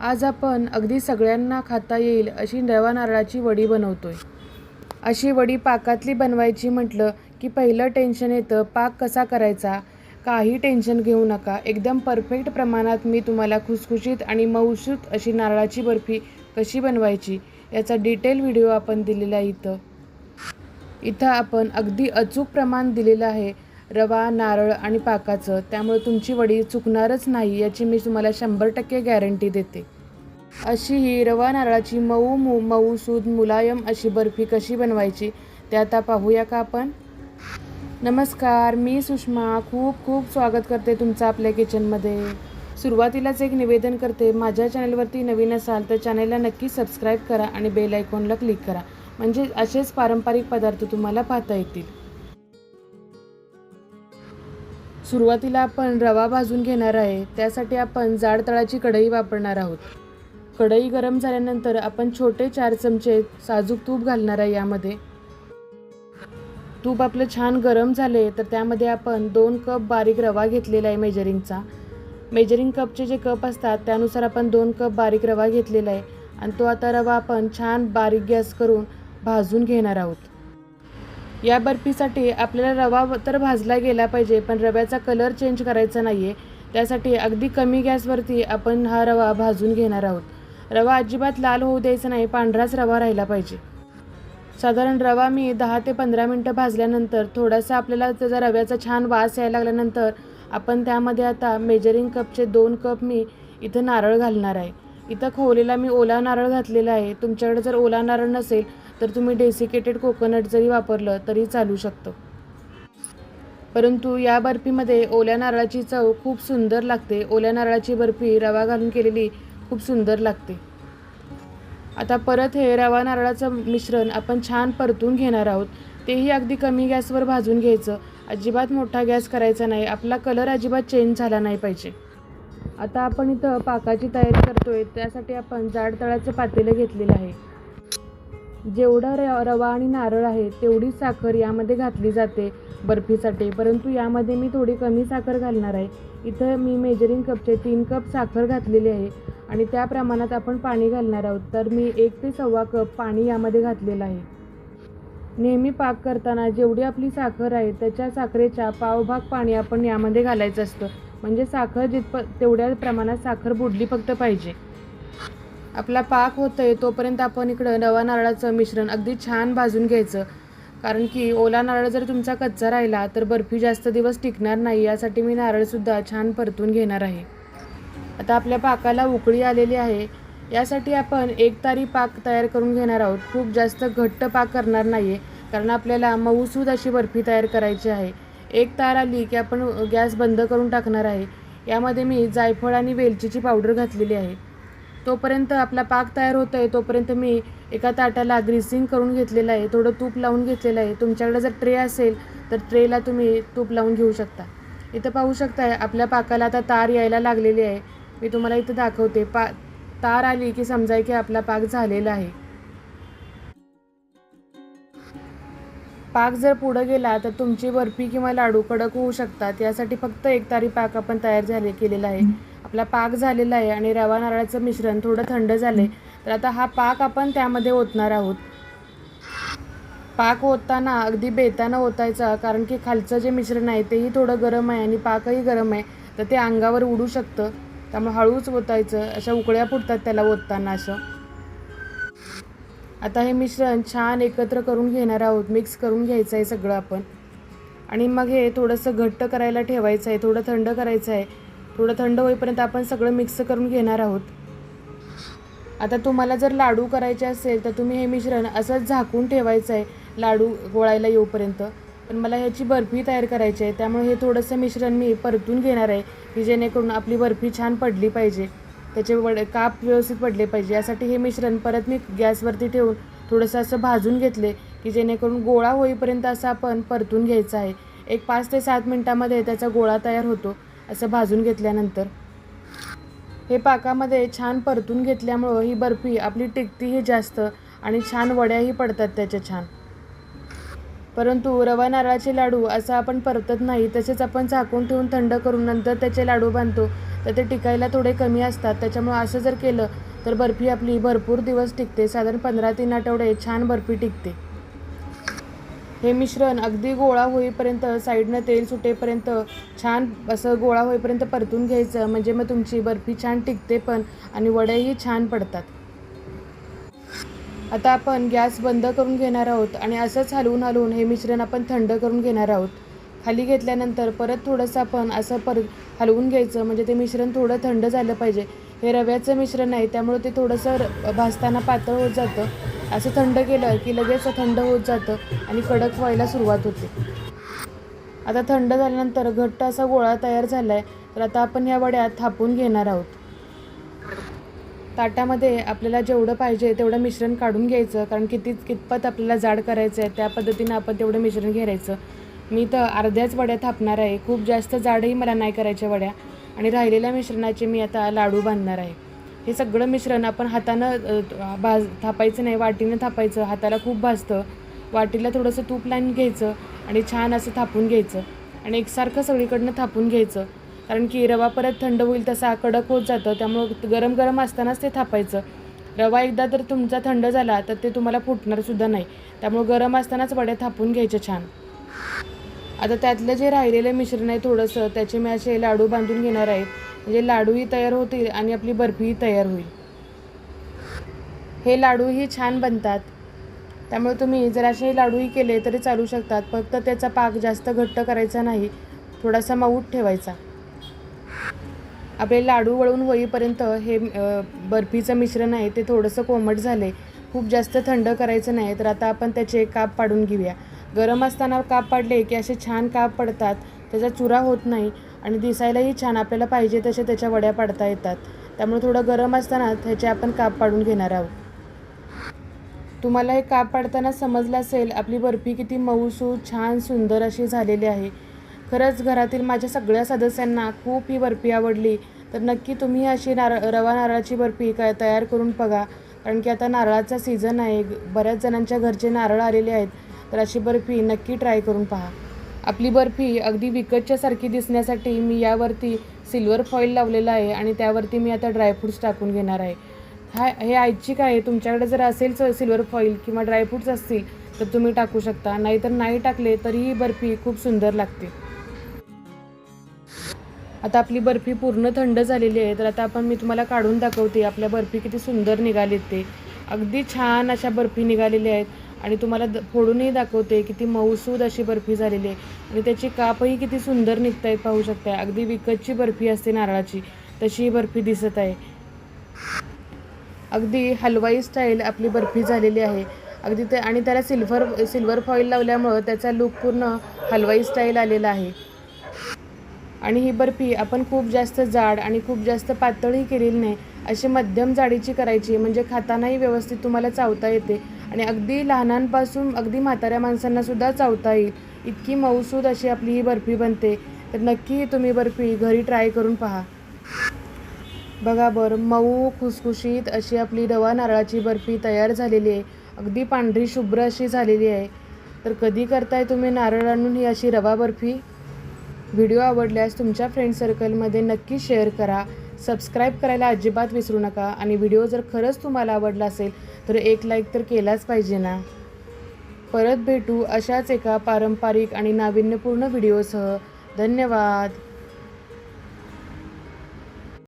आज आपण अगदी सगळ्यांना खाता येईल अशी रवा नारळाची वडी बनवतोय. अशी वडी पाकातली बनवायची म्हटलं की पहिलं टेन्शन येतं पाक कसा करायचा? काही टेन्शन घेऊ नका. एकदम परफेक्ट प्रमाणात मी तुम्हाला खुसखुशीत आणि मऊसूत अशी नारळाची बर्फी कशी बनवायची याचा डिटेल व्हिडिओ आपण दिलेला आहे इथं. इथं आपण अगदी अचूक प्रमाण दिलेलं आहे. रवा नारळ आणि पाकाचं. त्यामुळे तुमची वडी चुकणारच नाही याची मी तुम्हाला शंभर टक्के गॅरंटी देते. अशी ही रवा नारळाची मऊ मऊ मऊ सूद मुलायम अशी बर्फी कशी बनवायची ते आता पाहूया का आपण? नमस्कार मी सुषमा. खूप खूप स्वागत करते तुमचं आपल्या किचनमध्ये. सुरुवातीलाच एक निवेदन करते माझ्या चॅनलवरती नवीन असाल तर चॅनलला नक्की सबस्क्राईब करा आणि बेल आयकॉनला क्लिक करा. म्हणजे असेच पारंपरिक पदार्थ तुम्हाला पाहता येतील. सुरुवातीला आपण रवा भाजून घेणार आहे. त्यासाठी आपण जाड तळाची कढई वापरणार आहोत. कढई गरम झाल्यानंतर आपण छोटे चार चमचे साजूक तूप घालणार आहे यामध्ये. तूप आपलं छान गरम झाले तर त्यामध्ये आपण दोन कप बारीक रवा घेतलेला आहे मेजरिंगचा. मेजरिंग कपचे जे कप असतात त्यानुसार आपण दोन कप बारीक रवा घेतलेला आहे. आणि तो आता रवा आपण छान बारीक गॅस करून भाजून घेणार आहोत. या बर्फीसाठी आपल्याला रवा तर भाजला गेला पाहिजे पण रव्याचा कलर चेंज करायचा नाही आहे त्यासाठी अगदी कमी गॅसवरती आपण हा रवा भाजून घेणार आहोत. रवा अजिबात लाल होऊ द्यायचा नाही पांढराच रवा राहिला पाहिजे. साधारण रवा मी दहा ते पंधरा मिनटं भाजल्यानंतर थोडासा आपल्याला त्याचा रव्याचा छान वास यायला लागल्यानंतर आपण त्यामध्ये आता मेजरिंग कपचे दोन कप मी इथं नारळ घालणार आहे. इथं खोवलेला मी ओला नारळ घातलेला आहे. तुमच्याकडे जर ओला नारळ नसेल तर तुम्ही डेसिकेटेड कोकोनट जरी वापरलं तरी चालू शकतं. परंतु या बर्फीमध्ये ओल्या नारळाची चव खूप सुंदर लागते. ओल्या नारळाची बर्फी रवा घालून केलेली खूप सुंदर लागते. आता परत हे रवा नारळाचं मिश्रण आपण छान परतून घेणार आहोत. तेही अगदी कमी गॅसवर भाजून घ्यायचं. अजिबात मोठा गॅस करायचा नाही. आपला कलर अजिबात चेंज झाला नाही पाहिजे. आता आपण इथं पाकाची तयारी करतोय. त्यासाठी आपण जाड तळाचं पातेलं घेतलेलं आहे. जेवढा र रवा आणि नारळ आहे तेवढी साखर यामध्ये घातली जाते बर्फीसाठी. परंतु यामध्ये मी थोडी कमी साखर घालणार आहे. इथं मी मेजरिंग कपचे तीन कप साखर घातलेली आहे आणि त्या प्रमाणात आपण पाणी घालणार आहोत. तर मी एक ते सव्वा कप पाणी यामध्ये घातलेलं आहे. नेहमी पाक करताना जेवढी आपली साखर आहे त्याच्या साखरेच्या पावभाग पाणी आपण यामध्ये घालायचं असतं. म्हणजे साखर जितप तेवढ्या प्रमाणात साखर बुडली फक्त पाहिजे. आपला पाक होतोय तोपर्यंत आपण इकडं नवा नारळाचं मिश्रण अगदी छान भाजून घ्यायचं. कारण की ओला नारळ जर तुमचा कच्चा राहिला तर बर्फी जास्त दिवस टिकणार नाही यासाठी मी नारळसुद्धा छान परतून घेणार आहे. आता आपल्या पाकाला उकळी आलेली आहे. यासाठी आपण एक तारी पाक तयार करून घेणार आहोत. खूप जास्त घट्ट पाक करणार नाही आहे कारण आपल्याला मऊसूद अशी बर्फी तयार करायची आहे. एक तार आली की आपण गॅस बंद करून टाकणार आहे. यामध्ये मी जायफळ आणि वेलचीची पावडर घातलेली आहे. तोपर्यंत आपला पाक तयार होत आहे तोपर्यंत मी एका ताटाला ग्रीसिंग करून घेतलेलं आहे थोडं तूप लावून घेतलेलं आहे. तुमच्याकडे जर ट्रे असेल तर ट्रेला तुम्ही तूप लावून घेऊ शकता. इथं पाहू शकताय आपल्या पाकाला आता तार यायला लागलेली आहे. मी तुम्हाला इथं दाखवते. पा तार आली की समजाय की आपला पाक झालेला आहे. पाक जर पुढं गेला तर तुमची बर्फी किंवा लाडू कडक होऊ शकतात. यासाठी फक्त एक तारी पाक आपण तयार झाले केलेला आहे. आपला पाक झालेला आहे आणि रवा नारळाचं मिश्रण थोडं थंड झाले तर आता हा पाक आपण त्यामध्ये ओतणार आहोत. पाक ओतताना अगदी बेतानं ओतायचा कारण की खालचं जे मिश्रण आहे तेही थोडं गरम आहे आणि पाकही गरम आहे तर ते अंगावर उडू शकतं. त्यामुळे हळूच ओतायचं अशा उकळ्या फुटतात त्याला ओतताना असं. आता हे मिश्रण छान एकत्र करून घेणार आहोत मिक्स करून घ्यायचं आहे सगळं आपण. आणि मग हे थोडंसं घट्ट करायला ठेवायचं आहे थोडं थंड करायचं आहे थोडं थंड होईपर्यंत आपण सगळं मिक्स करून घेणार आहोत. आता तुम्हाला जर लाडू करायचे असेल तर तुम्ही हे मिश्रण असंच झाकून ठेवायचं आहे लाडू गोळायला येऊपर्यंत. पण मला ह्याची बर्फी तयार करायची आहे त्यामुळे हे थोडंसं मिश्रण मी परतून घेणार आहे की जेणेकरून आपली बर्फी छान पडली पाहिजे. त्याचे वड काप व्यवस्थित पडले पाहिजे. यासाठी हे मिश्रण परत मी गॅसवरती ठेवून थोडंसं असं भाजून घेतले की जेणेकरून गोळा होईपर्यंत असं आपण परतून घ्यायचं आहे. एक पाच ते सात मिनटामध्ये त्याचा गोळा तयार होतो. असं भाजून घेतल्यानंतर. हे पाकामध्ये छान परतून घेतल्यामुळं ही बर्फी आपली टिकतीही जास्त आणि छान वड्याही पडतात त्याच्या छान. परंतु रवा नारळाचे लाडू असं आपण परतत नाही तसेच आपण झाकून ठेवून थंड करून नंतर त्याचे लाडू बांधतो तर ते टिकायला थोडे कमी असतात. त्याच्यामुळं असं जर केलं तर बर्फी आपली भरपूर दिवस टिकते. साधारण पंधरा तीन आठवडे छान बर्फी टिकते. हे मिश्रण अगदी गोळा होईपर्यंत साईडनं तेल सुटेपर्यंत छान असं गोळा होईपर्यंत परतून घ्यायचं. म्हणजे मग तुमची बर्फी छान टिकते पण आणि वड्याही छान पडतात. आता आपण गॅस बंद करून घेणार आहोत आणि असंच हलवून हलवून हे मिश्रण आपण थंड करून घेणार आहोत. खाली घेतल्यानंतर परत थोडंसं आपण असं पर हलवून घ्यायचं. म्हणजे ते मिश्रण थोडं थंड झालं पाहिजे. हे रव्याचं मिश्रण आहे त्यामुळे ते थोडंसं भाजताना पातळ होत जातं. असं थंड केलं की लगेच थंड होत जातं आणि कडक व्हायला सुरुवात होते. आता थंड झाल्यानंतर घट्ट असा गोळा तयार झाला आहे तर आता आपण या वड्या थापून घेणार आहोत. ताटामध्ये आपल्याला जेवढं पाहिजे तेवढं मिश्रण काढून घ्यायचं कारण किती कितपत आपल्याला जाड करायचं आहे त्या पद्धतीनं आपण तेवढं मिश्रण घ्यायचं. मी तर अर्ध्याच वड्या थापणार आहे खूप जास्त जाडही मला नाही करायच्या वड्या. आणि राहिलेल्या मिश्रणाचे मी आता लाडू बांधणार आहे. हे सगळं मिश्रण आपण हातानं भाज थापायचं नाही वाटीनं थापायचं हाताला खूप भाजतं. वाटीला थोडंसं तूप लावून घ्यायचं आणि छान असं थापून घ्यायचं. आणि एकसारखं सगळीकडनं थापून घ्यायचं. कारण की रवा परत थंड होईल तसा कडक होत जातं त्यामुळं गरम गरम असतानाच ते थापायचं. रवा एकदा तर तुमचा थंड झाला तर ते तुम्हाला फुटणारसुद्धा नाही. त्यामुळं गरम असतानाच वड्या थापून घ्यायच्या छान. आता त्यातलं जे राहिलेलं मिश्रण आहे थोडंसं त्याचे मी असे लाडू बांधून घेणार आहे. म्हणजे लाडूही तयार होतील आणि आपली बर्फीही तयार होईल. हे लाडूही छान बनतात. त्यामुळे तुम्ही जर असे लाडूही केले तरी चालू शकतात. फक्त त्याचा पाक जास्त घट्ट करायचा नाही थोडासा मऊट ठेवायचा. आपले लाडू वळून होईपर्यंत हे बर्फीचं मिश्रण आहे ते थोडंसं कोमट झाले खूप जास्त थंड करायचं नाही तर आता आपण त्याचे काप पाडून घेऊया. गरम असताना काप पाडले की असे छान काप पडतात. त्याचा चुरा होत नाही. आणि दिसायलाही छान आपल्याला पाहिजे तसे त्याच्या वड्या पाडता येतात. त्यामुळे थोडं गरम असताना त्याचे आपण काप पाडून घेणार आहोत. तुम्हाला हे काप पाडताना समजलं असेल आपली बर्फी किती मऊसू छान सुंदर अशी झालेली आहे. खरंच घरातील माझ्या सगळ्या सदस्यांना खूप ही बर्फी आवडली. तर नक्की तुम्ही अशी नार रवा नारळाची बर्फी काय तयार करून बघा. कारण की आता नारळाचा सीझन आहे बऱ्याच जणांच्या घरचे नारळ आलेले आहेत. तर अशी बर्फी नक्की ट्राय करून पहा. आपली बर्फी अगदी विकतच्यासारखी दिसण्यासाठी मी यावरती सिल्वर फॉईल लावलेला आहे आणि त्यावरती मी आता ड्रायफ्रूट्स टाकून घेणार आहे. हा हे ऐच्छिक आहे. तुमच्याकडे जर असेल सिल्वर फॉईल किंवा ड्रायफ्रूट्स असतील तर तुम्ही टाकू शकता. नाहीतर नाही टाकले तरीही बर्फी खूप सुंदर लागते. आता आपली बर्फी पूर्ण थंड झालेली आहे. तर आता आपण मी तुम्हाला काढून दाखवते आपल्या बर्फी किती सुंदर निघालीत ते. अगदी छान अशा बर्फी निघालेल्या आहेत. आणि तुम्हाला द फोडूनही दाखवते किती मऊसूद अशी बर्फी झालेली आहे. आणि त्याची कापही किती सुंदर निघत आहेत पाहू शकता अगदी विकतची बर्फी असते नारळाची. तशी ही बर्फी दिसत आहे. अगदी हलवाई स्टाईल आपली बर्फी झालेली आहे. अगदी ते आणि त्याला सिल्वर सिल्वर फॉईल लावल्यामुळं त्याचा लुक पूर्ण हलवाई स्टाईल आलेला आहे. आणि ही बर्फी आपण खूप जास्त जाड आणि खूप जास्त पातळही केलेली नाही. अशी मध्यम जाडीची करायची म्हणजे खातानाही व्यवस्थित तुम्हाला चावता येते. आणि अगदी लहानांपासून अगदी म्हाताऱ्या माणसांनासुद्धा चावता येईल. इतकी मऊसूद अशी आपली ही बर्फी बनते. तर नक्की तुम्ही बर्फी घरी ट्राय करून पहा. बघा बरं मऊ खुसखुशीत अशी आपली रवा नारळाची बर्फी तयार झालेली आहे. अगदी पांढरी शुभ्र अशी झालेली आहे. तर कधी करताय तुम्ही नारळ आणून ही अशी रवा बर्फी? व्हिडिओ आवडल्यास तुमच्या फ्रेंड सर्कलमध्ये नक्की शेअर करा. सबस्क्राईब करायला अजिबात विसरू नका आणि व्हिडिओ जर खरंच तुम्हाला आवडला असेल तर एक लाईक तर केलाच पाहिजे ना. परत भेटू अशाच एका पारंपरिक आणि नाविन्यपूर्ण व्हिडिओसह. धन्यवाद.